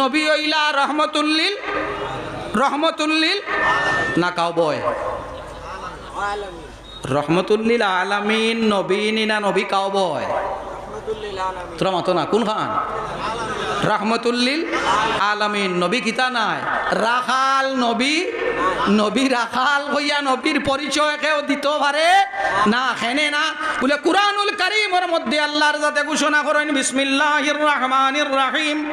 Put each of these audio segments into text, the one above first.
নবী ইলা রহমতুল্লিল রহমতুল্লিল, না কাউ বয় রহমতুল্লিল আলামিন নবীন না নবী কাউ বয় তোরা মতো না কোন খান? রহমতুল্লিল আলামিন। নবী কিতা নাই? রাখাল নবী নবী আখাল হইয়া নবীর পরিচয় কেউ দিতে পারে? না হেনে না। বলে কুরআনুল কারীমের মধ্যে আল্লাহর যাতে ঘোষণা করেন, বিসমিল্লাহির রহমানির রহিম।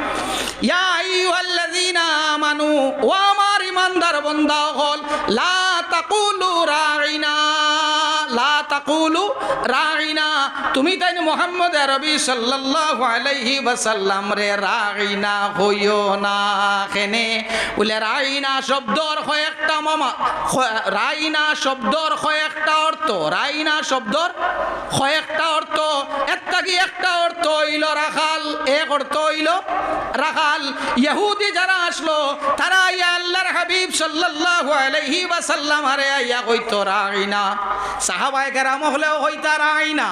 ইয়া আইয়ুহাল্লাযীনা আমানু ওয়া আমার ইমানদার বান্দা হল, লা তাকুলু রাইনা। লা তাকুলু রাইনা তুমি তাই মোহাম্মদ রবি সাল্লাল্লাহু আলাইহি ওয়াসাল্লাম রে রাইনা হইও না কেনে বলে রাইনা শব্দর কয়েকটা মামা রাইনা শব্দর কয়েকটা অর্থ। রাইনা শব্দর কয়েকটা অর্থ, একটা কি একটা অর্থ হইল রাখাল? এক অর্থ হইল রাখাল। ইহুদি যারা আসলো তারা ইয়া আল্লাহর হাবিব সাল্লাল্লাহু আলাইহি ওয়াসাল্লাম আরে ইয়া কইতো রাইনা সাহাবায়ে কেরাম হলেও হইতা রাইনা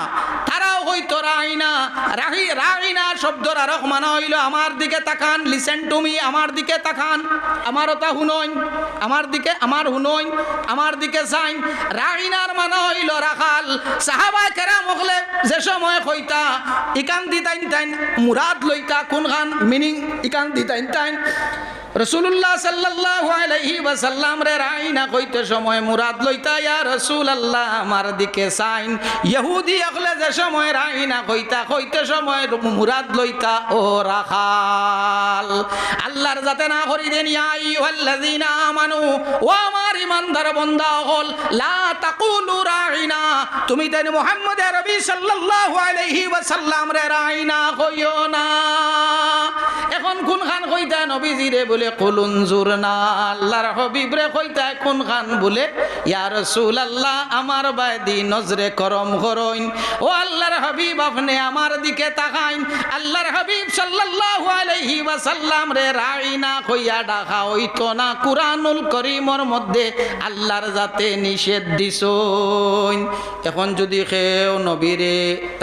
তারাও হইতো রাইনা রাহি রাইনা শব্দর আরক মানা হইল, আমার দিকে তাকান লিসেন টু মি আমার দিকে তাকান। আমার ওটা হুনইন আমার দিকে, আমার হুনইন আমার দিকে চাইন রাইনার মানা হইল রাখাল। সাহাবায়ে কেরাম হলে যে সময় কইতা ইকান দিতাইন তাইন, মুরাদ লইতা কোন গান মিনিং ইকান দিতাইন তাইন। রসুল্লাহ সাল্লাল্লাহু আলাইহি ওয়াসাল্লাম রে রাইনা কইতে সময় মুরাদ লইতা, ইয়া রসুল আল্লাহ আমার দিকে সাইন ইহুদি আগলে যে সময় রাইনা কইতা, কইতে সময় মুরাদ লইতা, ও রাখাল, আল্লাহর যাতে না করি দেন, ইয়া আইয়ুহাল্লাযীনা আমানু, ও আমার ইমানদার বান্দা হল লা তাকুলু রাইনা, তুমি দেন মুহাম্মদ রবি সাল্লাল্লাহু আলাইহি ওয়াসাল্লাম রে রাইনা কইও না। এখন কোন খান কইতা, নবীজিরে বলে কলুন জোর না আল্লাহর হবিব রে কোন খান বলে, ইয়া রাসূল আল্লাহ আমার বাদি নজরে করম করইন ও আল্লাহর হাবিব, আপনি আমার দিকে তাকাইন। আল্লাহর হাবিব সাল্লাল্লাহু আলাইহি ওয়াসাল্লাম রে রাইনা কইয়া ডাকা হইতো না। কুরআনুল করিমর মধ্যে আল্লাহর যাতে নিষেধ দিছইন। এখন যদি কেউ নবীরে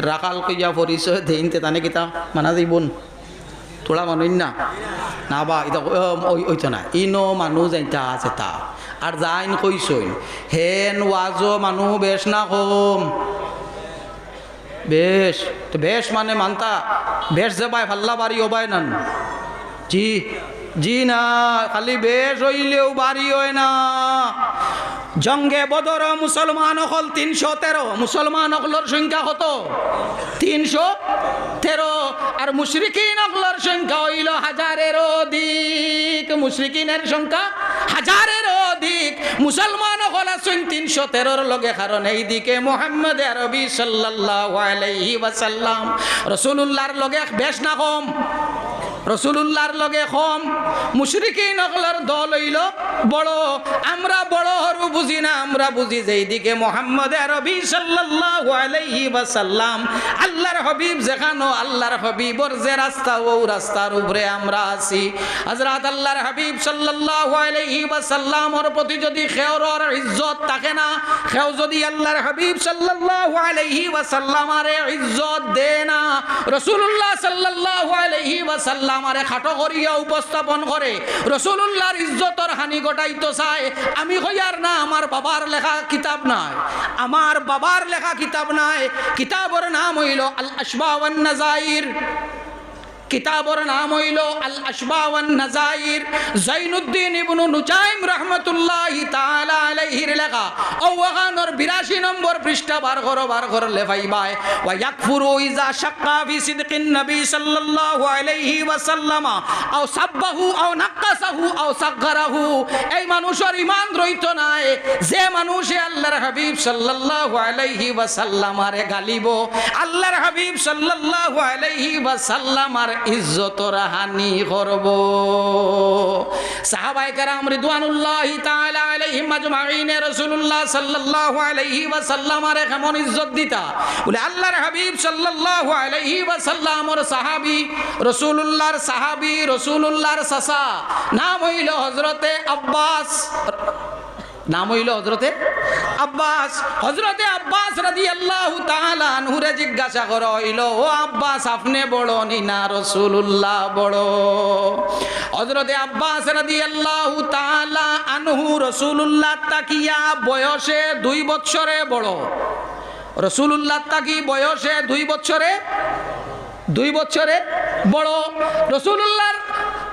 রাখাল কইয়া পরিচয় দেইন, তে তানে কিতা মানা যাইবন? তোলা মানুষ না না বা এটা ওইতো না ইনো মানুহ যাইতা আছে তা আর যাইন কইসইন হেন ওয়াজো মানুহ বেশ না কম বেশ তো বেশ মানে মানতা বেশ যে বাই ফাল্লা বাড়ি ওবাই নান জি জি না খালি বেশ হইলেও বাড়ি হয় না জঙ্গে বদর মুসলমান অকল তিনশো তেরো, মুসলমান অকলর সংখ্যা কত? তিনশো তেরো, আর মুশরিকিন আল্লাহর সংখ্যা হইল হাজারের অধিক। মুশরিকিনের সংখ্যা হাজারের অধিক। মুসলমান অকল আছেন তিনশো তেরোর লগে কারণ এই দিকে মোহাম্মদ আরবি সাল্লাহ আলাইহি ওয়াসাল্লাম রসুল্লাহর লগে বেশ না কম। রসুলুল্লাহর লগে কম। মুশরিকি নকলের দল হইল বড়। আমরা বড় হরু বুঝি না, আমরা বুঝি যে এইদিকে মোহাম্মদ রবি সাল্লাল্লাহু আলাইহি আল্লাহর হাবিব যেখানো, আল্লাহর হাবিবর যে রাস্তা, ও রাস্তার উপরে আমরা আছি। হযরত আল্লাহর হাবিব সাল্লাল্লাহু আলাইহি ওয়াসাল্লামর প্রতি যদি খেওরর ইজ্জত থাকে না খেও যদি আল্লাহর হাবিব সাল্লাল্লাহু আলাইহি ওয়াসাল্লামারে ইজ্জত দে না। রাসূলুল্লাহ সাল্লাল্লাহু আলাইহি ওয়াসাল্লাম আমারে খাটো করিয়া উপস্থাপন করে রসুল্লাহর ইজ্জতর হানি ঘটাইতে চায় আমি হইয়ার না, আমার বাবার লেখা কিতাব নাই। আমার বাবার লেখা কিতাব নাই। কিতাবর নাম হইল আল আসবাওয়ান নাজাইর কিতাবর নাম হইল আল আসবাওয়ান নাজাইর জৈনুদ্দিন ইবনু নুজাইম রহমতুল্লাহ তাআলা আলাইহির লেখা। ওয়াগানর 82 নম্বর পৃষ্ঠা বার করো বার করো লেফাইবাই ওয়া ইয়াকফুরু ইজা শাক্কা ফি সিদকিন নবী সাল্লাল্লাহু আলাইহি ওয়াসাল্লাম। আও সাব্বাহু, আও নাক্কাসাহু, আও সাগরাহু এই মানুষের ঈমান রইত নাই। যে মানুষে আল্লাহর হাবিব সাল্লাল্লাহু আলাইহি ওয়াসাল্লাম আরে গালিব, আল্লাহর হাবিব সাল্লাল্লাহু আলাইহি ওয়াসাল্লাম আর ইজ্জতর হানি করব। সাহাবায়ে কেরাম রিদওয়ানুল্লাহি তাআলা আলাইহিম আজমাইন, রাসূলুল্লাহ সাল্লাল্লাহু আলাইহি ওয়াসাল্লাম আরে কেমন ইজ্জত দিতা? বলে, আল্লাহর হাবিব সাল্লাল্লাহু আলাইহি ওয়াসাল্লামর সাহাবী, রাসূলুল্লাহর সাহাবী, রাসূলুল্লাহর সাসা নাম হইল হযরতে আব্বাস। নাম হইল হজরতে আব্বাস। হজরতে আব্বাস রাদি আল্লাহ তাহুরে জিজ্ঞাসা করা, হইল, ও আব্বাস, আপনি বড় নি না রসুল্লাহ বড়? হজরতে আব্বাস রাদিয়াল্লাহু তাআলা আনহু রাসূলুল্লাহ তাকিয়া বয়সে দুই বছরে বড়। রসুল্লাহ তাকি বয়সে দুই বছরে দুই বছরে বড়। রসুল্লাহর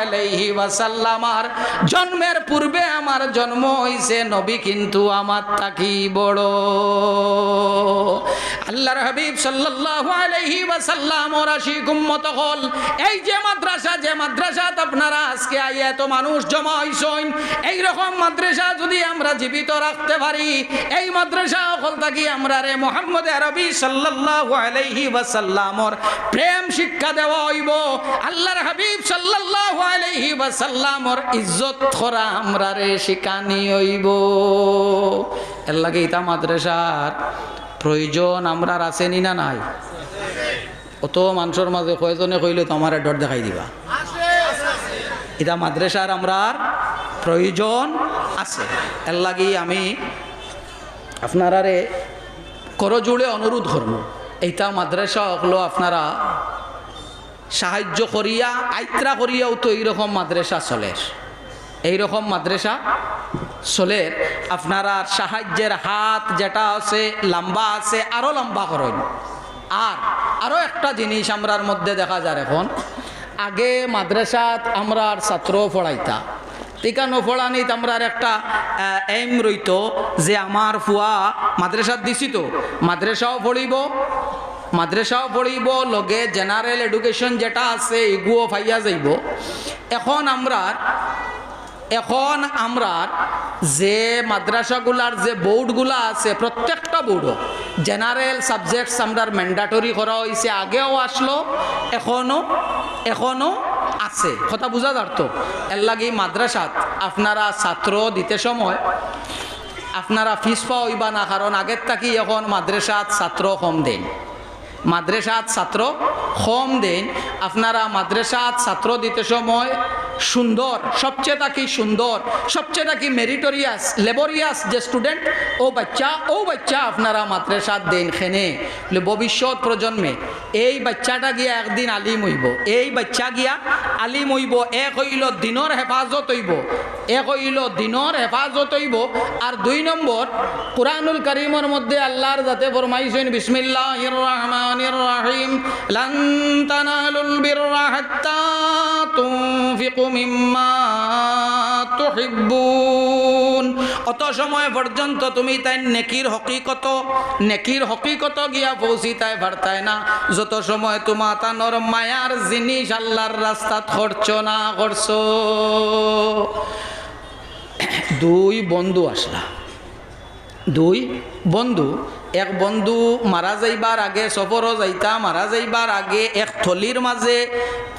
আলাইহি জন্মের পূর্বে আমার জন্ম হইছে, নবী কিন্তু আমার তাকি বড়। আল্লাহর হাবিব সাল্লাল্লাহু আলাইহি ওয়াসাল্লাম, ওর আশিক হল, এই যে মাদ্রাসা, যে মাদ্রাসাত আপনারা আজকে আইয়া এত মানুষ জমা হইছেন এই রকম মাদ্রাসা যদি আমরা জীবিত রাখতে পারি, এই মাদ্রাসা হল থাকি আমরা রে মোহাম্মদ আরবি সাল্লাল্লাহু আলাইহি ওয়াসাল্লামর প্রেম শিক্ষা দেওয়া হইব। আল্লাহর হাবিব সাল্লাল্লাহু ইজ্জত করা আমরা ইতা প্রয়োজন আমরার আছেনি না নাই? অত মানুষের মাঝে কয়জনে কইলে, তো আমার ডর দেখাই দিবা? এটা মাদ্রাসার আমরার প্রয়োজন আছে। এর লাগি আমি আপনারারে করজোড়ে অনুরোধ করব। এইটা মাদ্রাসা হলো আপনারা সাহায্য করিয়া আইত্রা করিয়াও তো এইরকম মাদ্রাসা চলে। এইরকম মাদ্রাসা চলে। আপনারা সাহায্যের হাত যেটা আছে, লম্বা আছে আরও লম্বা করেন। আর আরও একটা জিনিস আমরার মধ্যে দেখা যায় এখন, আগে মাদ্রাসাত আমরা ছাত্র পড়াইতা। টিকা নপড়ানিত আমরার একটা এম রইত যে আমার ফুয়া মাদ্রাসাত দিছি তো, মাদ্রাসাও পড়িব মাদ্রাসাও পড়িব, লগে জেনারেল এডুকেশন যেটা আছে, এগুও ফাইয়া যাইব। এখন আমরা এখন আমরা যে মাদ্রাসাগুলার যে বোর্ডগুলা আছে, প্রত্যেকটা বোর্ডও জেনারেল সাবজেক্টস আমরা ম্যান্ডাটরি করা হয়েছে আগেও আসলো এখনও এখনও আছে। কথা বোঝা যার এর লাগি মাদ্রাসাত আপনারা ছাত্র দিতে সময়, আপনারা ফিস পাওয়া না, কারণ আগের থাকি এখন মাদ্রাসাত ছাত্র কম দেন। মাদ্রাসাত ছাত্র হোম দেন। আপনারা মাদ্রাসাত ছাত্র দিতে সময় সুন্দর, সবচেয়ে তাকি সুন্দর, সবচেয়ে তাকি মেরিটোরিয়াস লেবরিয়াস যে স্টুডেন্ট ও বাচ্চা ও বাচ্চা, আপনারা মাদ্রাসাত দেন খেনে। ভবিষ্যৎ প্রজন্মে, এই বাচ্চাটা গিয়া একদিন আলিম হইব। এই বাচ্চা গিয়া আলিম হইব, এক হইল দিনর হেফাজত হইব। এক হইল দিনর হেফাজত হইব। আর দুই নম্বর, কুরআনুল করিমের মধ্যে আল্লাহর যাতে ফরমাইছেন, বিসমিল্লাহির রহমানির রহিম, লান তানালুল বিররা হাত্তা তুনফিকু অত সময় পর্যন্ত তুমি তাই নেকির হকিকত নেকির হকিকত গিয়া পৌঁছি তাই ভারতায় না। যত সময় তোমা তানোর মায়ার জিনিস আল্লাহর রাস্তাত খরচ না, করছ। দুই বন্ধু আসলা। দুই, বন্ধু, এক বন্ধু মারা যাইবার আগে সফরও যাইতা, মারা যাইবার আগে এক থলির মাঝে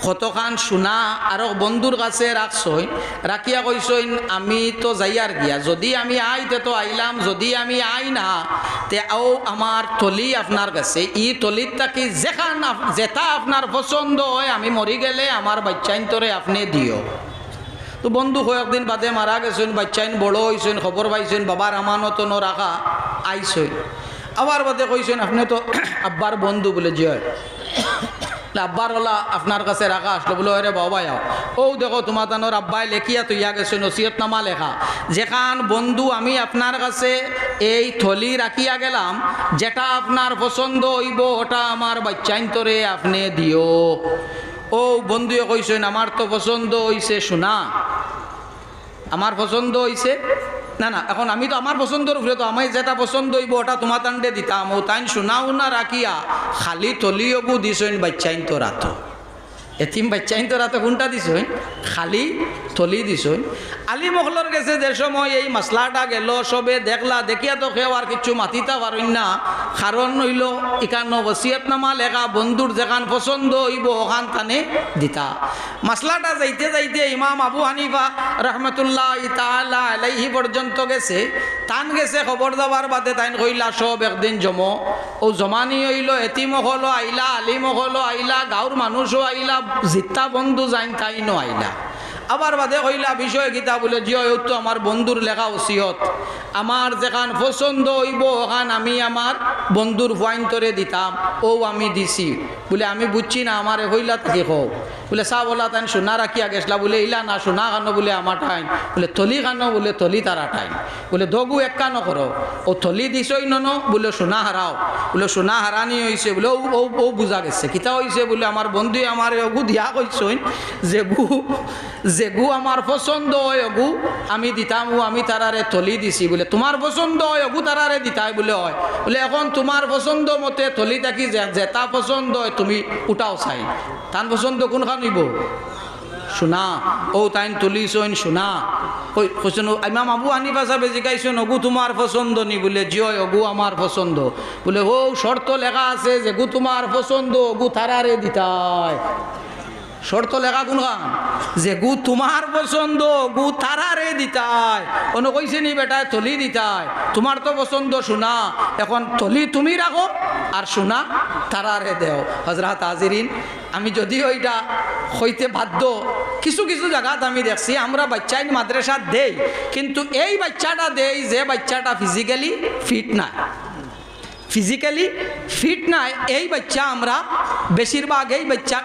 কতখান সোনা আর বন্ধুর কাছে রাখছই রাখিয়া কইসইন আমি তো যাইয়ার গিয়া, যদি আমি আই তে তো আইলাম, যদি আমি আই না, তে ও আমার থলি আপনার কাছে, ই থলির তাকি যেখান যেটা আপনার পছন্দ হয়, আমি মরি গেলে আমার বাচ্চাইন তোরে আপনি দিও তো বন্ধু, কয়েকদিন বাদে মারা গেছেন, বাচ্চাইন বড় হয়েছেন খবর পাইছেন বাবার আমানত ন রাখা আইসই আবার বাদে কইছেন, আপনি তো আব্বার বন্ধু বলে, জিয়। আব্বার ওলা আপনার কাছে রাখা আসলো বলে আরে বাবা যাও ও দেখো, তোমার তানোর আব্বাই লেখিয়া তৈয়া গেছে নসিহতনামা লেখা। যেখান বন্ধু আমি আপনার কাছে এই থলি রাখিয়া গেলাম, যেটা আপনার পছন্দ হইব, ওটা আমার বাচ্চাইন্তরে আপনি দিও ও বন্ধুয়ে কইছেন, আমার তো পছন্দ হইছে শোনা আমার পছন্দ হইছে? না না, এখন আমি তো আমার পছন্দর উপরে তো আমি যেটা পছন্দ হইব ওটা তোমার তান্ডে দিতাম। ও তাইন শোনাও না রাখিয়া খালি তলিও দিছেন বাচ্চাইন তো রাত এতিম বাচ্চাইন তোরা তো কোনটা দিছ খালি থলি দিছ আলী মহলর গেছে যে সময় এই মশলাটা গেল সবে দেখলা, দেখিয়া তো কেউ আর কিছু মাতিতা পারইন না। কারণ হইল ইকান্ন বসিয়তনামা লেখা বন্ধুর যেখান পছন্দ হইব ওখান তানে দিতা। মশলাটা যাইতে যাইতে ইমাম আবু হানিফা রহমতুল্লাহ তাআলা আলাইহি পর্যন্ত গেছে। তান গেছে খবর দেওয়ার বাদে তাইন কইলা সব একদিন জমো। ও জমানি হইল, এতিম হলো আইলা আলিম হলো আইলা গাঁর মানুষও আইলা জিত্তা বন্ধু যাইন তাইনও আইলা। আবার বাদে কইলা বিষয় গীতা বলে জিও তো আমার বন্ধুর লেখা ওসিয়ত আমার যেখান পছন্দ হইব, ওখান আমি আমার বন্ধুর ভয়ন্তরে দিতাম। ও আমি দিছি। বলে, আমি বুঝছি না, আমার হইলা থেকে হোক বলে চা বলা তাই সোনা রাখিয়া গেছলা। বলে, ইলা না, সোনা খানো বলে, আমার ঠাইন। বলে, থলি খানো বলে, থলি তারা ঠাইন। বলে, দগু একা নকরো ও থলি দিছই নন বলে, সোনা হারাও। বলে, সোনা হারানি হয়েছে বলে, ও ও বুঝা গেছে। কিতা হয়েছে বলে, আমার বন্ধুই আমার অগু দিয়া কইসইন যে গু যে গু আমার পছন্দ হয় অগু। আমি দিতাম ও আমি তারারে থলি দিছি। বলে, তোমার পছন্দ হয় অগু, তারারে দিতাই। বলে, হয়। বলে, এখন তোমার পছন্দ মতে থলি থাকি যেটা পছন্দ হয় তুমি উঠাও চাই। তান পছন্দ কোনখান নিব? শোনা ও তাইন তুলিছইন শোনা। কৈছেন ইমাম আবু হানিফা সাহেবে জিকাইছেন অগু তোমার পছন্দ নি বলে জিয় অগু আমার পছন্দ। বলে ও শর্ত লেখা আছে যে গু তোমার পছন্দ অগু তারারে দিতায় শর্ত লেখা কোনখান? যে গু তোমার পছন্দ গু তারারে দিতায় অন্য কইছে নি বেটায় থলি দিতায় তোমার তো পছন্দ, শোনা। এখন থলি তুমি রাখো আর শোনা তারারে দেও। হজরত হাজিরিন, আমি যদি ওইটা হইতে বাধ্য, কিছু কিছু জায়গাত আমি দেখছি, আমরা বাচ্চাই মাদ্রাসা দেই, কিন্তু এই বাচ্চাটা দেই যে বাচ্চাটা ফিজিক্যালি ফিট না ফিজিক্যালি ফিট নাই এই বাচ্চা আমরা বেশিরভাগ এই বাচ্চা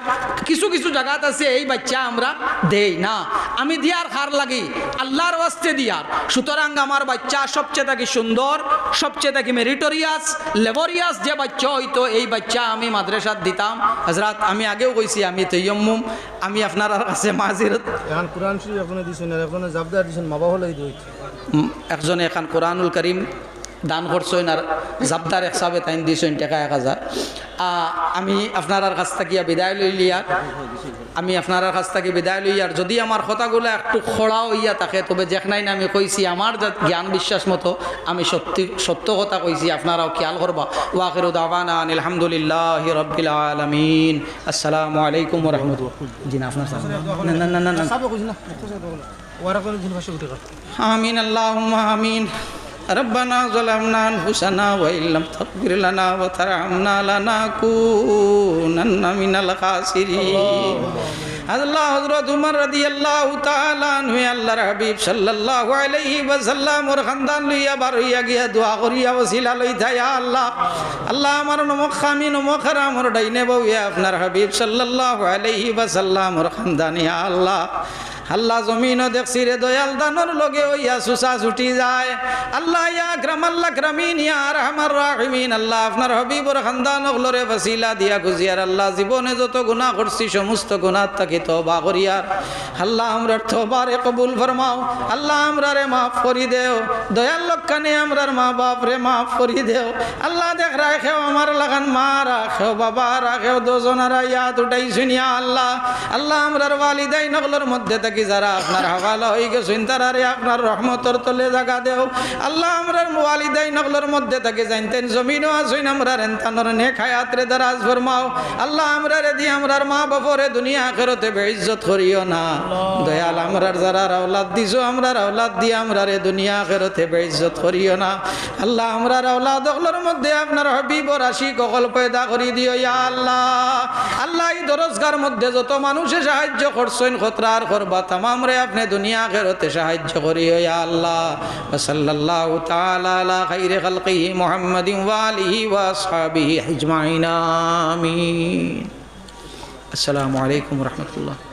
কিছু কিছু জায়গাত আছে এই বাচ্চা আমরা দেই না। আমি দিয়ার খার লাগি আল্লাহর ওয়াস্তে দিয়ার। সুতরাং আমার বাচ্চা সবচেয়ে থাকি সুন্দর সবচেয়ে থাকি মেরিটোরিয়াস লেবরিয়াস যে বাচ্চা হইতো এই বাচ্চা আমি মাদ্রাসাত দিতাম। হজরত আমি আগেও কইছি আমি তৈয়ম্মুম আমি আপনার কাছে মাজিরত এখন কোরআন শরীফ এখন দিছেন এখন জাবদার দিছেন মা বাবা হলাই একজনে এখন কোরআনুল করিম দান করছেন আর জাবদার হিসাবে তাইন দিছেন টাকা এক হাজার। আমি আপনার কাছ থেকে বিদায় লই লিয়ার আমি আপনার কাছ থেকে বিদায় লই আর যদি আমার কথাগুলো একটু খোড়া হইয়া থাকে তবে যেখানাই না আমি কইছি আমার যা জ্ঞান বিশ্বাস মতো আমি সত্যি সত্য কথা কইছি আপনারাও খেয়াল করবা। ওয়াকির দাওয়ানা আলহামদুলিল্লাহ রব্বিল আলমিন। আসসালামু আলাইকুম রহমতুল্লাহ। জি না আপনার। না না না না না। সাবে কইছ না ওরা কোন দিন ভাষা উঠে কর آمين اللهم آمين ربنا ظلمنا أنفسنا وإن لم تغفر لنا وترحمنا لنكونن من الخاسرين আল্লাহ হযরত উমর রাদিয়াল্লাহু তাআলা আনহু আল্লাহর হাবিব সাল্লাল্লাহু আলাইহি ওয়াসাল্লাম ওর খানদান লইয়া বার হইয়া গিয়া দোয়া করিয়া ওসিলা লইতা ইয়া আল্লাহ আল্লাহ আমার নমক খামি নমক হারাম ওর ডাইনে বউয়া আপনার হাবিব সাল্লাল্লাহু আলাইহি ওয়াসাল্লাম ওর খানদান ইয়া আল্লাহ আল্লাহ জমিনও দেখছি রে দয়াল দানর লগে ওইয়া সুসা ছুটি যায়। আল্লাহ ইয়া গ্রাম, আল্লাহ গ্রামীণ, ইয়া রহমার রাহিমিন। আল্লাহ আপনার হবিবর খানদান অগলরে ফাসিলা দিয়া গুজিয়ার আল্লাহ জীবনে যত গুণা করছি, সমস্ত গুনাহ থাকি তবা করিয়ার আল্লাহ আমরার তবারে কবুল ফরমাও। আল্লাহ আমরারে মাফ করি দেও। দয়াল লক্ষানে আমরার মা বাপ রে মাফ করি দেও। আল্লাহ দেখ রাখেও আমার লাগান মা, রাখেও বাবা, রাখেও দোজনারা, ইয়াদ উঠাই শুনিয়া আল্লাহ। আল্লাহ আমরার ওয়ালিদাই নগলের মধ্যে থাকি যারা আপনার হাওয়ালা হয়ে গেছেন, তারারে আপনার রহমতর তলে জাগা দেও। আল্লাহ আমরার ওয়ালিদাই নগলের মধ্যে থাকি জানতেন, জমিনও আসইন আমরার এনতানোর নে খায়াতরে দারাজ ফরমাও। আল্লাহ আমরারে দি আমরার মা বাপরে দুনিয়া আখেরতে বেইজ্জত করিও না। দয়াল আমরার যারা রাওলাদ দিছো, আমরার আওলাদ দিয়ে আমরারে দুনিয়া আখেরতে বেইজ্জত করিও না। আল্লাহ আমরার আওলাদ অগলোর মধ্যে আপনার হবিব রাশি ককল পয়দা করি দিও, ইয়া আল্লাহ। আল্লাহ এই দরজগার মধ্যে যত মানুষে সাহায্য করছেন খতরার করবা তামাম রে আপনি দুনিয়া আখেরতে সাহায্য করিও ইয়া আল্লাহ সাল্লাল্লাহু তাআলা আলা খাইরি খালকিহি মুহাম্মাদিন ওয়া আলিহি ওয়া আসহাবিহি আজমাইন আমিন আসসালামু আলাইকুম ওয়া রাহমাতুল্লাহ